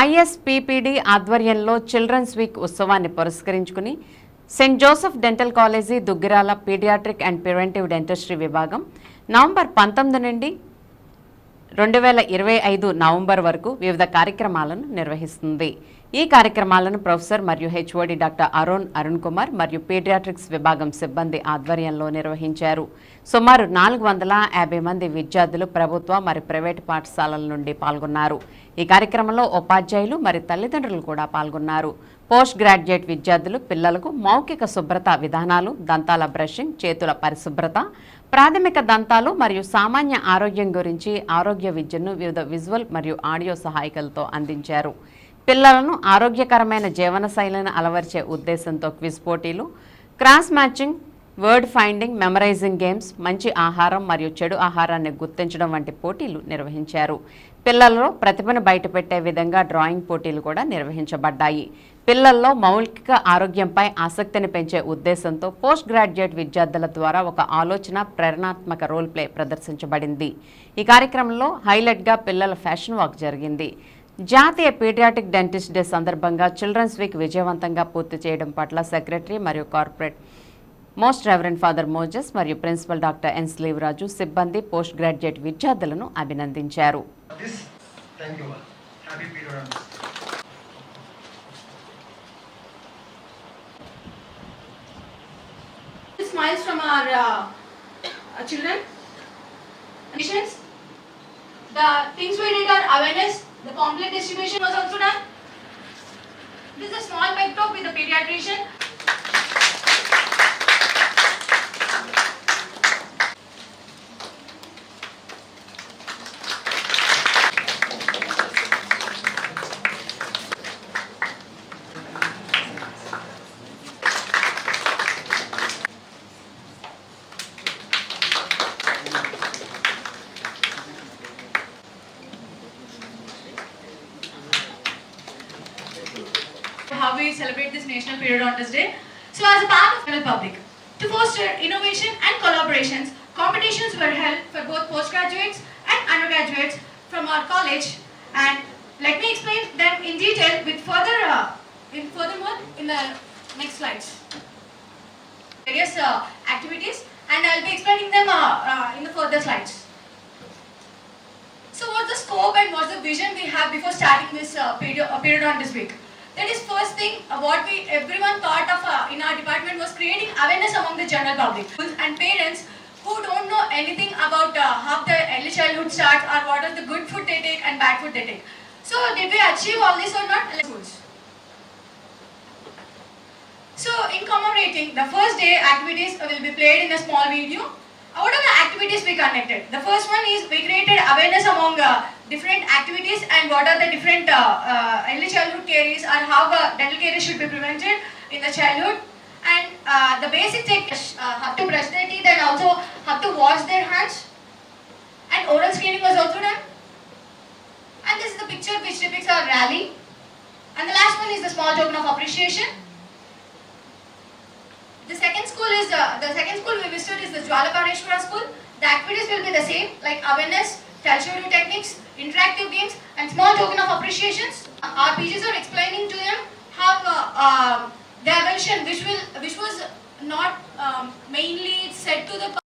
ఐఎస్పీపీడీ ఆధ్వర్యంలో children's week ఉత్సవాన్ని పురస్కరించుకుని Saint Joseph dental college Duggirala paediatric and preventive dentistry విభాగం నవంబర్ పంతొమ్మిది నుండి రెండు వేల ఇరవై ఐదు నవంబర్ వరకు వివిధ కార్యక్రమాలను నిర్వహిస్తుంది. ఈ కార్యక్రమాలను ప్రొఫెసర్ మరియు హెచ్ఓడి డాక్టర్ అరుణ్ అరుణ్ కుమార్ మరియు పీడియాట్రిక్స్ విభాగం సిబ్బంది ఆధ్వర్యంలో నిర్వహించారు. సుమారు నాలుగు వందల యాభై మంది విద్యార్థులు ప్రభుత్వ మరియు ప్రైవేటు పాఠశాలల నుండి పాల్గొన్నారు. ఈ కార్యక్రమంలో ఉపాధ్యాయులు మరియు తల్లిదండ్రులు కూడా పాల్గొన్నారు. పోస్ట్ గ్రాడ్యుయేట్ విద్యార్థులు పిల్లలకు మౌఖిక శుభ్రత విధానాలు దంతాల బ్రషింగ్ చేతుల పరిశుభ్రత ప్రాథమిక దంతాలు మరియు సామాన్య ఆరోగ్యం గురించి ఆరోగ్య విద్యను వివిధ విజువల్ మరియు ఆడియో సహాయకులతో అందించారు. పిల్లలను ఆరోగ్యకరమైన జీవన శైలిని అలవర్చే ఉద్దేశంతో క్విజ్ పోటీలు cross matching word finding memorising games మంచి ఆహారం మరియు చెడు ఆహారాన్ని గుర్తించడం వంటి పోటీలు నిర్వహించారు. పిల్లల్లో ప్రతిభను బయటపెట్టే విధంగా డ్రాయింగ్ పోటీలు కూడా నిర్వహించబడ్డాయి. పిల్లల్లో మౌలిక ఆరోగ్యంపై ఆసక్తిని పెంచే ఉద్దేశంతో పోస్ట్ గ్రాడ్యుయేట్ విద్యార్థుల ద్వారా ఒక ఆలోచన ప్రేరణాత్మక రోల్ ప్లే ప్రదర్శించబడింది. ఈ కార్యక్రమంలో హైలైట్గా పిల్లల ఫ్యాషన్ వాక్ జరిగింది. జాతీయ పీడియాటిక్ డెంటిస్ట్ డే సందర్భంగా చిల్డ్రన్స్ వీక్ విజయవంతంగా పూర్తి చేయడం పట్ల సెక్రటరీ మరియు corporate most reverend father Moses మరియు ప్రిన్సిపల్ డాక్టర్ ఎన్ స్లీవరాజు సిబ్బంది పోస్ట్ గ్రాడ్యుయేట్ విద్యార్థులను అభినందించారు. This, thank you all. Happy this. smiles from our uh, uh, children. Nations. The things we did are awareness. The pamphlet distribution was also done. This is a small pep talk with the pediatrician. How we celebrate this National Periodontist Day. So, as a part of the public, to foster innovation and collaborations, competitions were held for both postgraduates and undergraduates from our college. And let me explain them in detail with further, uh, in furthermore, in the next slides. Various uh, activities, and I'll be explaining them uh, uh, in the further slides. So, what's the scope and what's the vision we have before starting this uh, period, uh, period on this week? That is first thing uh, what we everyone thought of uh, in our department was creating awareness among the general public and parents who don't know anything about uh, how the early childhood starts or what are the good food they take and bad food they take. So did we achieve all this or not? So in commemorating the first day activities will be played in a small video. What are the activities we conducted? The first one is we created awareness among uh, different activities and what are the different uh, uh, early childhood caries or how dental caries should be prevented in the childhood. And uh, the basic thing uh, have to brush their teeth and also have to wash their hands. And oral screening was also done. And this is the picture which depicts our rally. And the last one is the small token of appreciation. The second school is uh, the second school we visited is the Jwalakareshwara school. The activities will be the same like awareness, tertiary techniques, interactive games, and small token of appreciations. Teachers are explaining to them how uh, um, the evolution, which will which was not um, mainly said to the